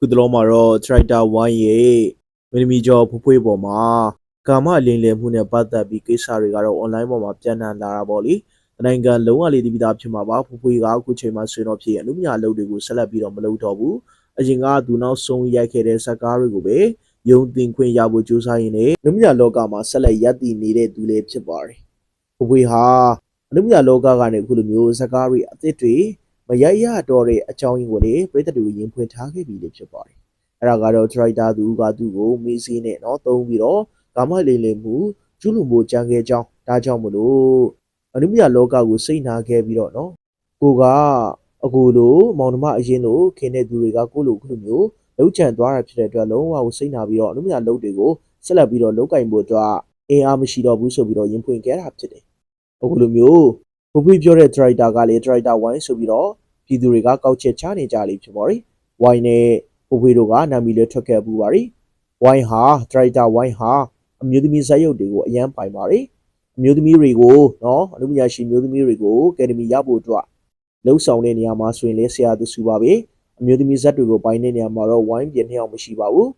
ခုတလုံးမှာတော့ Tractor 1ရဲ့မင်းသမီးကျော်ဖွဖွေးပေါ်မှာကာမအလင်းလည်မှုနဲ့ပတ်သက်ပြီးကိစ္စတွေကတော့ online ပေါ်မှာပြန်နှံလာတာပေါ့လေ။နိုင်ငံလုံးဝလေးတည်ပြီးသားဖြစ်မှာပါဖွဖွေးကအခုချိန်မှာဆွေးတော့ဖြစ်ရဲ့အမှုမြအလုပ်တွေကိုဆက်လက်ပြီးတော့မလုပ်တော့ဘူး။အရင်ကသူနောက်ဆုံးရိုက်ခဲ့တဲ့ဇာတ်ကားတွေကိုပဲယုံတင်ခွင့်ရဖို့ကြိုးစားရင်းနဲ့အမှုမြလောကမှာဆက်လက်ရပ်တည်နေတဲ့သူလေးဖြစ်ပါတယ်။ဖွဖွေးဟာအမှုမြလောကကနေအခုလိုမျိုးဇာတ်ကားတွေအသစ်တွေ မရိုက်ရတော့တဲ့အကြောင်းရင်းကိုလေပြည်သက်တွေကိုရင်ဖွင့်ထားခဲ့ပြီလေဖြစ်ပါတယ်။အဲ့ဒါကတော့ Tractor သူကသူ့ကိုမေးစင်းနဲ့နော်သုံးပြီးတော့ကာမလိမ်လည်မှုကျူးလွန်မှုကြံခဲ့ကြောင်းဒါကြောင့်မလို့အနုမြလောကကိုစိတ်နာခဲ့ပြီးတော့နော်ကိုကအကူလိုမောင်နှမအရင်လိုခင်တဲ့သူတွေကကိုလိုခုလိုမျိုးလှုပ်ချန်သွားတာဖြစ်တဲ့အတွက်လုံးဝကိုစိတ်နာပြီးတော့အနုမြလုပ်တွေကိုဆက်လက်ပြီးတော့လောက်ကင်ဖို့အတွက်အင်အားမရှိတော့ဘူးဆိုပြီးတော့ရင်ဖွင့်ခဲ့တာဖြစ်တယ်အခုလိုမျိုး ဘုဖွေးပြောတဲ့ Tractor ကလေ Tractor 1ဆိုပြီးတော့ပြည်သူတွေကကောက်ချက်ချနေကြလိမ့်ဖြစ်ပါရီဝိုင်းနဲ့ဘုဖွေးတို့ကနာမည်လေးထွက်ခဲ့ပူပါရီဝိုင်းဟာ Tractor ဝိုင်းဟာအမျိုးသမီးဇာတ်ရုပ်တွေကိုအရန်ပိုင်ပါရီအမျိုးသမီးတွေကိုနော်အနုပညာရှင်မျိုးသမီးတွေကိုအကယ်ဒမီရဖို့အတွက်လှုပ်ဆောင်တဲ့နေရာမှာဆိုရင်လေဆရာသူစုပါပဲအမျိုးသမီးဇာတ်တွေကိုပိုင်တဲ့နေရာမှာတော့ဝိုင်းပြင်းနှစ်အောင်မရှိပါဘူး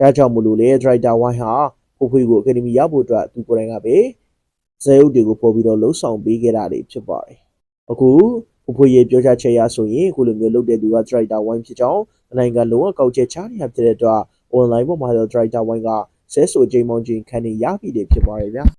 ဒါကြောင့်မလို့လေ Tractor ဝိုင်းဟာဘုဖွေးကိုအကယ်ဒမီရဖို့အတွက်သူကိုယ်တိုင်ကပဲ ဇာတ်ရုပ်တွေကိုပေါ်ပြီးတော့လှုပ်ဆောင်ပေးခဲ့တာတွေဖြစ်ပါတယ်အခုဘုဖွေးရဲ့ပြောချချက်ရဆိုရင်အခုလိုမျိုးလုပ်တဲ့သူက Tractor ဝိုင်းဖြစ်ကြောင်းနိုင်ငံလုံးဝကောက်ချက်ချနေရဖြစ်တဲ့အတွက် online ပေါ်မှာတော့ Tractor ဝိုင်းကဆဲဆိုချိန်မောင်းချိန်ခံနေရပြီလေဖြစ်ပါတယ်ဗျာ